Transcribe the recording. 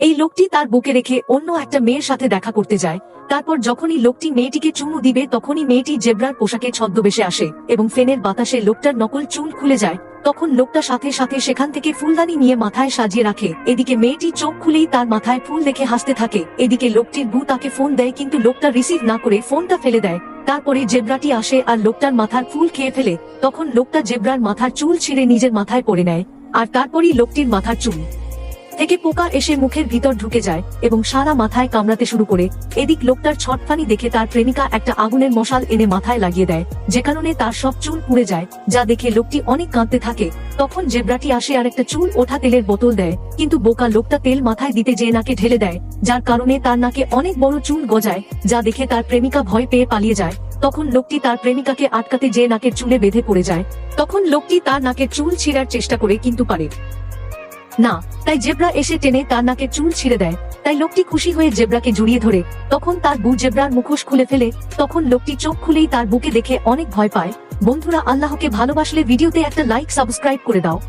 এই লোকটি তার বুকে রেখে অন্য একটা মেয়ের সাথে দেখা করতে যায়। তারপর যখনই লোকটি মেয়েটিকে চুমু দিবে, তখনই মেয়েটি জেব্রার পোশাকে ছদ্মবেশে আসে এবং ফেনের বাতাসে লোকটার নকল চুল খুলে যায়। তখন লোকটা সাথে সাথে সেখান থেকে ফুলদানি নিয়ে মাথায় সাজিয়ে রাখে। এদিকে মেয়েটি চোখ খুলেই তার মাথায় ফুল দেখে হাসতে থাকে। এদিকে লোকটির বু তাকে ফোন দেয়, কিন্তু লোকটা রিসিভ না করে ফোনটা ফেলে দেয়। তারপরে জেব্রাটি আসে আর লোকটার মাথার ফুল খেয়ে ফেলে। তখন লোকটা জেব্রার মাথার চুল ছিঁড়ে নিজের মাথায় পড়ে নেয়। আর তারপরই লোকটির মাথার চুল। থেকে পোকা এসে মুখের ভিতর ঢুকে যায় এবং সারা মাথায় কামড়াতে শুরু করে। এদিক লোকটার ছটফানি দেখে তার প্রেমিকা একটা আগুনের মশাল এনে মাথায় লাগিয়ে দেয়, যে কারণে তার সব চুল পুড়ে যায়, যা দেখে লোকটি অনেক কাঁদতে থাকে। তখন জেব্রাটি আসে আর একটা চুল ওঠা তেলের বোতল দেয়, কিন্তু বোকা লোকটা তেল মাথায় দিতে যেয়ে নাকে ঢেলে দেয়, যার কারণে তার নাকে অনেক বড় চুল গজায়, যা দেখে তার প্রেমিকা ভয় পেয়ে পালিয়ে যায়। তখন লোকটি তার প্রেমিকাকে আটকাতে যে নাকের চুলে বেঁধে পড়ে যায়। তখন লোকটি তার নাকের চুল ছিঁড়ার চেষ্টা করে, কিন্তু পারে। না, তাই জেব্রা এসে টেনে তার নাকে চুল ছিঁড়ে দেয়। তাই লোকটি খুশি হয়ে জেব্রাকে জড়িয়ে ধরে। তখন তার বু জেব্রার মুখোশ খুলে ফেলে। তখন লোকটি চোখ খুলেই তার বুকে দেখে অনেক ভয় পায়। বন্ধুরা, আল্লাহকে ভালোবাসলে ভিডিওতে একটা লাইক সাবস্ক্রাইব করে দাও।